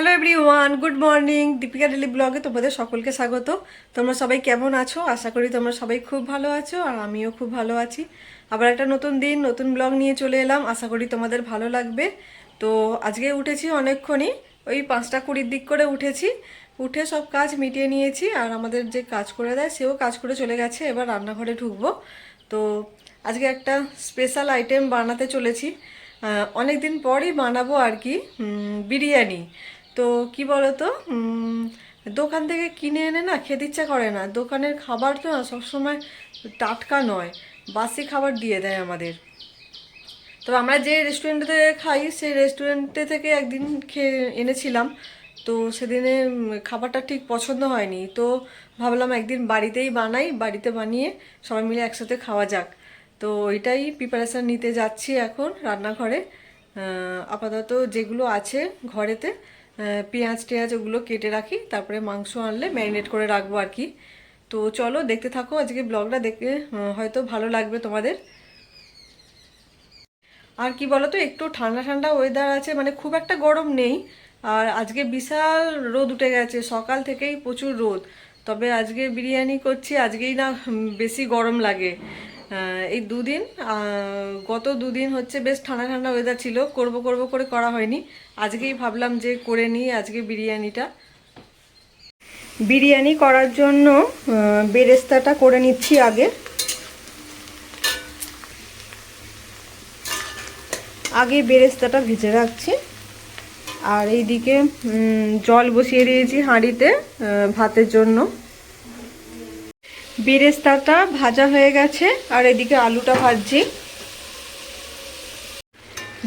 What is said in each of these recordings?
Hello everyone good morning Deepika daily ব্লগে তোমাদের সকলকে স্বাগত। তোমরা সবাই কেমন আছো? আশা করি তোমরা সবাই খুব ভালো আছো আর আমিও খুব ভালো আছি। আবার একটা নতুন দিন, নতুন ব্লগ নিয়ে চলে এলাম। আশা করি তোমাদের ভালো লাগবে। তো আজকে উঠেছি অনেকক্ষণই। ওই পাঁচটা কুড়ির দিক করে উঠেছি। উঠে সব কাজ মিটিয়ে নিয়েছি আর আমাদের যে কাজ করে দেয়, সেও কাজ করে চলে গেছে। এবার রান্নাঘরে ঢুকবো। তো আজকে একটা স্পেশাল আইটেম বানাতে চলেছি। অনেক দিন পরই বানাবো আর কি। বিরিয়ানি। তো কি বলতো? দোকান থেকে কিনে এনে না খেতে ইচ্ছা করে না। দোকানের খাবার তো না সবসময় টাটকা নয়, বাসি খাবার দিয়ে দেয় আমাদের। তো আমরা যে রেস্টুরেন্টে খাই, সেই রেস্টুরেন্টে থেকে একদিন খেয়ে এনেছিলাম। তো সেদিনে খাবারটা ঠিক পছন্দ হয়নি। তো ভাবলাম একদিন বাড়িতেই বানাই, বাড়িতে বানিয়ে সবাই মিলে একসাথে খাওয়া যাক। তো ওইটাই প্রিপারেশান নিতে যাচ্ছি এখন রান্নাঘরে। আপাতত যেগুলো আছে ঘরেতে পেঁয়াজ টেঁয়াজ ওগুলো কেটে রাখি, তারপরে মাংস আনলে ম্যারিনেট করে রাখব আর কি। তো চলো দেখতে থাকো, আজকে ব্লগটা দেখে হয়তো ভালো লাগবে তোমাদের। আর কি বলতো, একটু ঠান্ডা ঠান্ডা ওয়েদার আছে মানে খুব একটা গরম নেই। আর আজকে বিশাল রোদ উঠে গেছে, সকাল থেকেই প্রচুর রোদ। তবে আজকে বিরিয়ানি করছি, আজকেই না, বেশি গরম লাগে। এই দুদিন গত দুদিন হচ্ছে বেশ ঠান্ডা ঠান্ডা ওয়েদার ছিল, করব করব করে করা হয়নি। আজকেই ভাবলাম যে করে নিই আজকে বিরিয়ানিটা। বিরিয়ানি করার জন্য বেরেস্তাটা করে নিচ্ছি আগে। আগে বেরেস্তাটা ভেজে রাখছি। আর এইদিকে জল বসিয়ে দিয়েছি হাঁড়িতে ভাতের জন্য। বেরেস্তাটা ভাজা হয়ে গেছে, আর এদিকে আলুটা ভাজছি।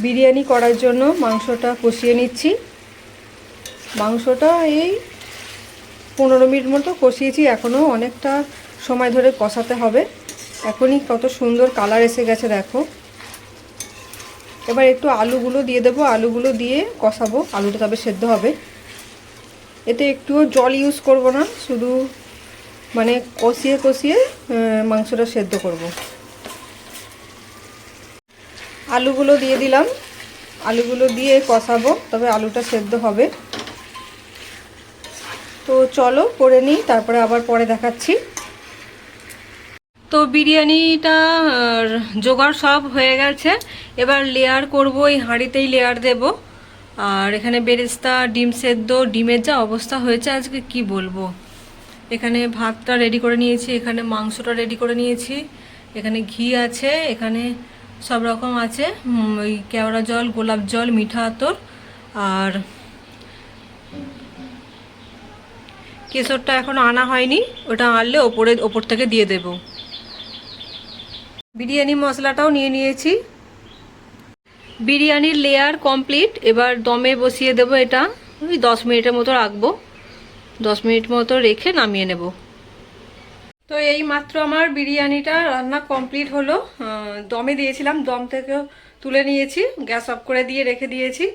বিরিয়ানি করার জন্য মাংসটা কষিয়ে নিচ্ছি। মাংসটা এই পনেরো মিনিট মতো কষিয়েছি, এখনও অনেকটা সময় ধরে কষাতে হবে। এখনই কত সুন্দর কালার এসে গেছে, দেখো। এবার একটু আলুগুলো দিয়ে দেবো, আলুগুলো দিয়ে কষাবো। আলুটা তবে সেদ্ধ হবে। এতে একটুও জল ইউজ করব না, শুধু মানে কষিয়ে কষিয়ে মাংসটা সেদ্ধ করব। আলুগুলো দিয়ে দিলাম। আলুগুলো দিয়ে কষাবো, তবে আলুটা সেদ্ধ হবে। তো চলো করে নিই, তারপরে আবার পরে দেখাচ্ছি। তো বিরিয়ানিটা জোগাড় সব হয়ে গেছে। এবার লেয়ার করব, এই হাঁড়িতেই লেয়ার দেব। আর, এখানে বেরেস্তা, ডিম সেদ্ধ, ডিমের যা অবস্থা হয়েছে, আজকে কি বলব? এখানে ভাতটা রেডি করে নিয়েছি, এখানে মাংসটা রেডি করে নিয়েছি, এখানে ঘি আছে, এখানে সব রকম আছে ওই কেওড়া জল, গোলাপ জল, মিঠা আতর, আর কেশরটা এখন আনা হয়নি, ওটা আনলে ওপরে, ওপর থেকে দিয়ে দেবো। বিরিয়ানি মশলাটাও নিয়ে নিয়েছি। বিরিয়ানির লেয়ার কমপ্লিট এবার দমে বসিয়ে দেবো এটা, ওই দশ মিনিটের মতো রাখব। দশ মিনিট মতো রেখে নামিয়ে নেব। তো এই মাত্র আমার বিরিয়ানিটা রান্না কমপ্লিট হলো। দমে দিয়েছিলাম, দম থেকেও তুলে নিয়েছি, গ্যাস অফ করে দিয়ে রেখে দিয়েছি।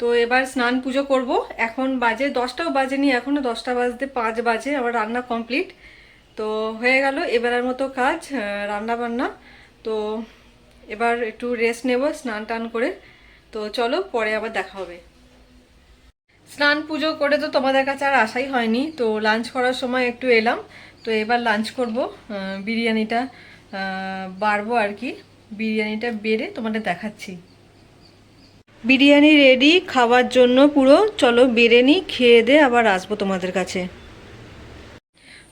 তো এবার স্নান পুজো করব। এখন বাজে, দশটাও বাজেনি এখনও দশটা বাজতে পাঁচ বাজে আমার রান্না কমপ্লিট। তো হয়ে গেল এবারের মতো কাজ রান্না বান্না তো এবার একটু রেস্ট নেব, স্নান টান করে। তো চলো পরে আবার দেখা হবে। স্নান পুজো করে তো তোমাদের কাছে আর আসাই হয়নি, তো লাঞ্চ করার সময় একটু এলাম, তো এবার লাঞ্চ করব বিরিয়ানিটা বাড়বো আর কি, বিরিয়ানিটা বেড়ে তোমাদের দেখাচ্ছি। বিরিয়ানি রেডি খাওয়ার জন্য পুরো, চলো বেড়ে নিই, খেয়ে দে আবার আসব তোমাদের কাছে।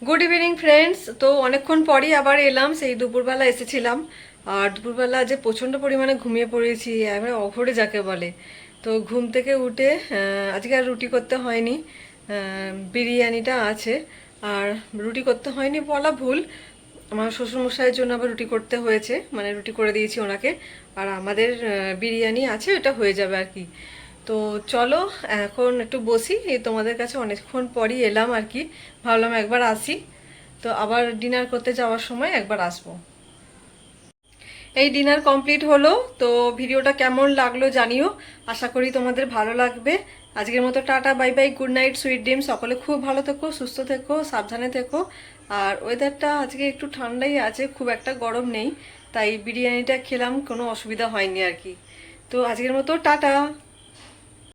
গুড ইভিনিং ফ্রেন্ডস তো অনেকক্ষণ পরই আবার এলাম, সেই দুপুরবেলা এসেছিলাম, আর দুপুরবেলা যে প্রচণ্ড পরিমাণে ঘুমিয়ে পড়েছি এবারে অঘরে যাকে বলে। তো ঘুম থেকে উঠে আজকে আর রুটি করতে হয়নি বিরিয়ানিটা আছে, আর রুটি করতে হয়নি বলা ভুল, আমার শ্বশুরমশাইয়ের জন্য আবার রুটি করতে হয়েছে মানে রুটি করে দিয়েছি ওনাকে, আর আমাদের বিরিয়ানি আছে, ওটা হয়ে যাবে আর কি। তো চলো, এখন একটু বসি তোমাদের কাছে অনেকক্ষণ পরই এলাম আর কি, ভাবলাম একবার আসি, তো আবার ডিনার করতে যাওয়ার সময় একবার আসব। এই ডিনার কমপ্লিট হলো, তো ভিডিওটা কেমন লাগল জানিও। আশা করি তোমাদের ভালো লাগবে। আজকের মতো tata, bye bye, good night, sweet dream. সকলে খুব ভালো থেকো, সুস্থ থেকো, সাবধানে থেকো। আর ওয়েদারটা আজকে একটু ঠান্ডাই আছে, খুব একটা গরম নেই, তাই বিরিয়ানিটা খেলাম, কোনো অসুবিধা হয়নি আর কি। তো আজকের মতো টাটা।